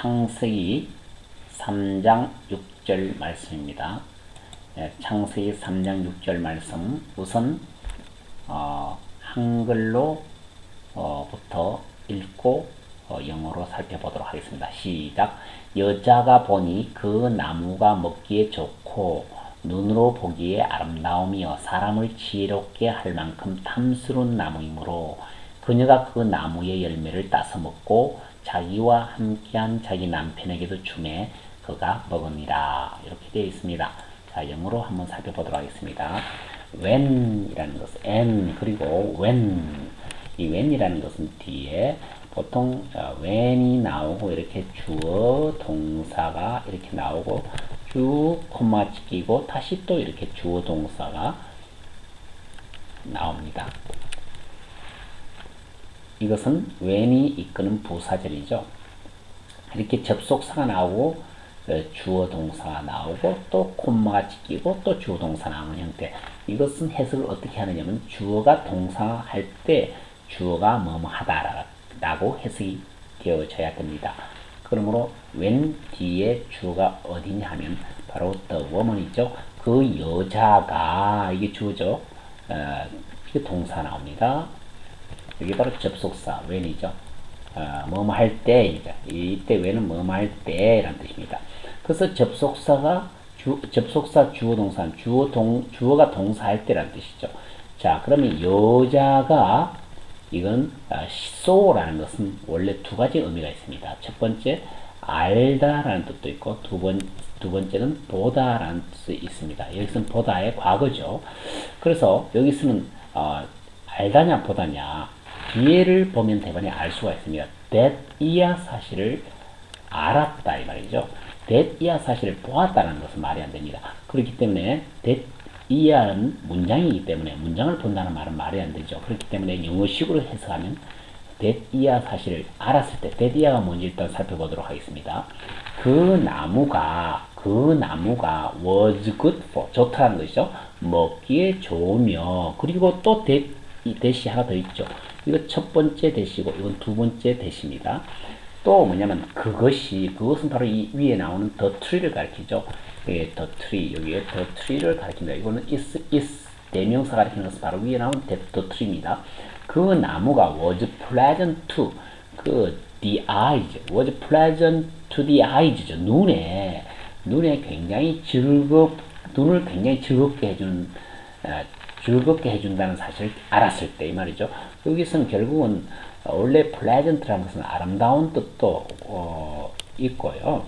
창세기 3장 6절 말씀입니다. 예, 창세기 3장 6절 말씀 우선 어, 한글로 어, 부터 읽고 어, 영어로 살펴보도록 하겠습니다. 시작. 여자가 보니 그 나무가 먹기에 좋고 눈으로 보기에 아름다우며 사람을 지혜롭게 할 만큼 탐스러운 나무이므로 그녀가 그 나무의 열매를 따서 먹고 자기와 함께한 자기 남편에게도 주매 그가 먹으니라 이렇게 되어 있습니다. 자 영어로 한번 살펴보도록 하겠습니다. when이라는 것은 and 그리고 when 이 when이라는 것은 뒤에 보통 어, when이 나오고 이렇게 주어 동사가 이렇게 나오고 쭉 콤마 찍히고 다시 또 이렇게 주어 동사가 나옵니다. 이것은 when이 이끄는 부사절이죠. 이렇게 접속사가 나오고 어, 주어 동사가 나오고 또 콤마가 찍히고 또 주어 동사 나오는 형태. 이것은 해석을 어떻게 하느냐면 주어가 동사 할 때 주어가 뭐뭐 하다라고 해석이 되어져야 됩니다. 그러므로 when 뒤에 주어가 어디냐 하면 바로 the woman이죠. 그 여자가 이게 주어죠. 어, 이게 동사 나옵니다. 여기 바로 접속사 when이죠. 어, 뭐뭐 할 때, 이때 when은 뭐뭐 할 때라는 뜻입니다. 그래서 접속사가 주, 접속사 주어 동사, 주어 동, 주어가 동사할 때라는 뜻이죠. 자, 그러면 여자가 이건 아, so라는 것은 원래 두 가지 의미가 있습니다. 첫 번째 알다라는 뜻도 있고 두 번, 두 번째는 보다라는 뜻이 있습니다. 여기서는 보다의 과거죠. 그래서 여기서는 어, 알다냐 보다냐 뒤에를 보면 대번에 알 수가 있습니다. that 이야 사실을 알았다 이 말이죠. that 이야 사실을 보았다는 것은 말이 안 됩니다. 그렇기 때문에 that 이하는 문장이기 때문에 문장을 본다는 말은 말이 안 되죠. 그렇기 때문에 영어식으로 해석하면 that 이하 사실을 알았을 때 that 이하가 뭔지 일단 살펴보도록 하겠습니다. 그 나무가 그 나무가 was good for 좋다는 것이죠. 먹기에 좋으며 그리고 또 that 이 대시 하나 더 있죠. 이거 첫 번째 대시고 이건 두 번째 대시입니다. 또 뭐냐면 그것이 그것은 바로 이 위에 나오는 the tree를 가리키죠. 예, the tree 여기에 the tree를 가리킨다. 이거는 is is 대명사 가리키는 것은 바로 위에 나온 the, the tree입니다. 그 나무가 was pleasant to 그 the eyes was pleasant to the eyes죠. 눈에 눈에 굉장히 즐겁 눈을 굉장히 즐겁게 해주는 어, 즐겁게 해준다는 사실을 알았을 때 이 말이죠. 여기서는 결국은 원래 pleasant라는 것은 아름다운 뜻도 어, 있고요.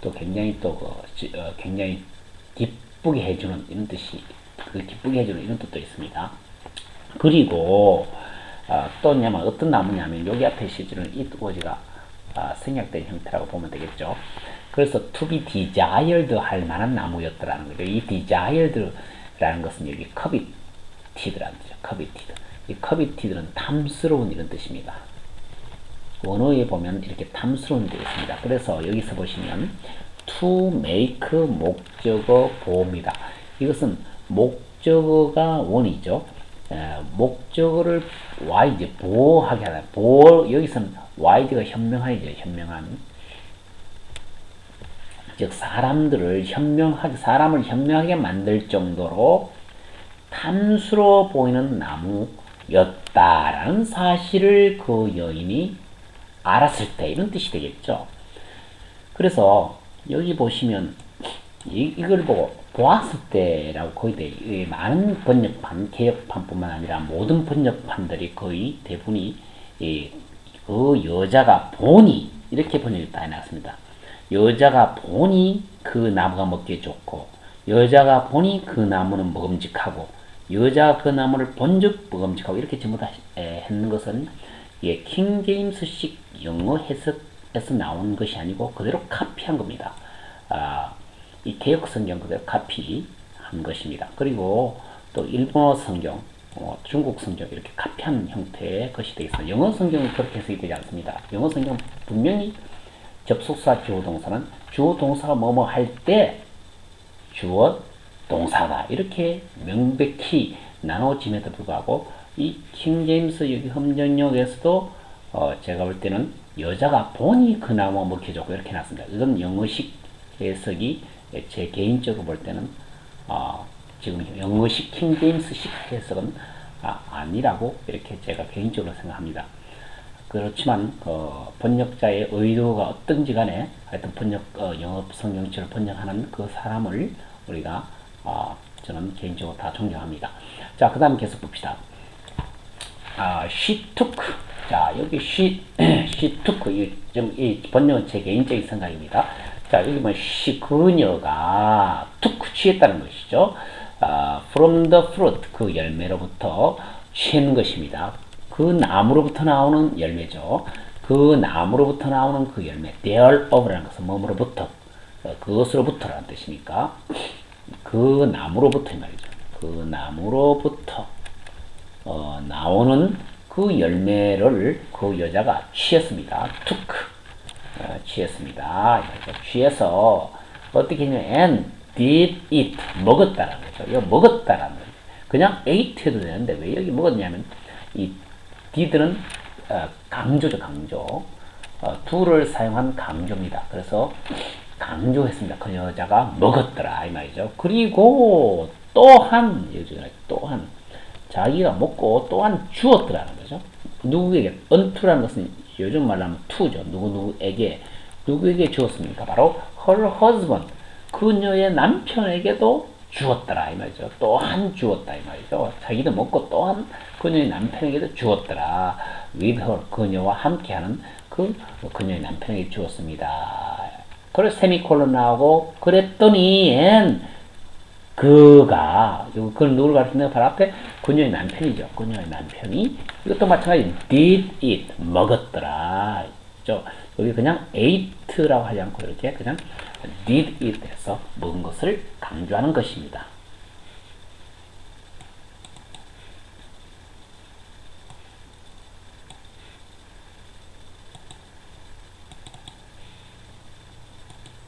또 굉장히 또 그, 어, 굉장히 기쁘게 해주는 이런 뜻이 그 기쁘게 해주는 이런 뜻도 있습니다. 그리고 어, 또 뭐냐면 어떤 나무냐면 여기 앞에 실제로는 it was가 어, 생략된 형태라고 보면 되겠죠. 그래서 to be desired 할 만한 나무였더라는 거죠. 이 desired라는 것은 여기 뜻이죠. coveted. 이 coveted는 탐스러운 이런 뜻입니다. 원어에 보면 이렇게 탐스러운 게 있습니다. 그래서 여기서 보시면 to make 목적어 보호입니다. 이것은 목적어가 원이죠. 에, 목적어를 wise 보호하게 하다. 보호 여기서는 wise가 현명하죠. 현명한 즉 사람들을 현명하게 사람을 현명하게 만들 정도로 탐스러워 보이는 나무였다라는 사실을 그 여인이 알았을 때 이런 뜻이 되겠죠. 그래서 여기 보시면 이, 이걸 보고 보았을 때라고 거의 대, 많은 번역판, 개혁판뿐만 아니라 모든 번역판들이 거의 대부분이 이, 그 여자가 보니 이렇게 번역이 다 해놨습니다. 여자가 보니 그 나무가 먹기에 좋고 여자가 보니 그 나무는 먹음직하고 여자가 그 나무를 본즉 먹음직하고 이렇게 전부 다 했는 것은 예, 킹제임스식 영어 해석에서 나온 것이 아니고 그대로 카피한 겁니다. 아, 이 개혁 성경 그대로 카피한 것입니다. 그리고 또 일본어 성경, 어, 중국 성경 이렇게 카피한 형태의 것이 되겠습니다. 영어 성경은 그렇게 해석이 되지 않습니다. 영어 성경 분명히 접속사 주어 동사는 주어 동사가 뭐뭐 할 때 주어 동사다 이렇게 명백히 나눠짐에도 불구하고 이 킹제임스 여기 험정역에서도 어 제가 볼 때는 여자가 본이 그 나무 먹혀줬고 이렇게 해놨습니다. 이건 영어식 해석이 제 개인적으로 볼 때는 어, 지금 영어식 킹제임스식 해석은 아, 아니라고 이렇게 제가 개인적으로 생각합니다. 그렇지만 어, 번역자의 의도가 어떤지 간에 하여튼 번역 어, 영어 성경책을 번역하는 그 사람을 우리가 어, 저는 개인적으로 다 존경합니다. 자, 그 다음 계속 봅시다. 아, she took. 자, 여기 she, she took. 이, 좀, 이 번역은 제 개인적인 생각입니다. 자, 여기 뭐, she, 그녀가 took, 취했다는 것이죠. 아, from the fruit, 그 열매로부터 취한 것입니다. 그 나무로부터 나오는 열매죠. 그 나무로부터 나오는 그 열매, thereof라는 것은 뭐로부터, 어, 그것으로부터라는 뜻이니까, 그 나무로부터 이 말이죠. 그 나무로부터 어, 나오는 그 열매를 그 여자가 취했습니다. took 어, 취했습니다. 취해서 어떻게 했냐면 and did it 먹었다라는 거죠. 이거 먹었다라는 거죠. 그냥 ate 해도 되는데 왜 여기 먹었냐면 이 did는 어, 강조죠 강조 어, do를 사용한 강조입니다. 그래서 강조했습니다. 그 여자가 먹었더라 이 말이죠. 그리고 또한 또한 자기가 먹고 또한 주었더라는 거죠. 누구에게 unto라는 것은 요즘 말로 하면 to죠. 누구 누구에게 누구에게 주었습니까? 바로 her husband 그녀의 남편에게도 주었더라 이 말이죠. 또한 주었다 이 말이죠. 자기도 먹고 또한 그녀의 남편에게도 주었더라. with her 그녀와 함께하는 그 그녀의 남편에게 주었습니다. 그래서 세미콜론 나오고 그랬더니 and 그가 그건 누구를 가르치는 바로 앞에 그녀의 남편이죠. 그녀의 남편이 이것도 마찬가지 did it 먹었더라. 죠 여기 그냥 ate라고 하지 않고 이렇게 그냥 did it 해서 먹은 것을 강조하는 것입니다.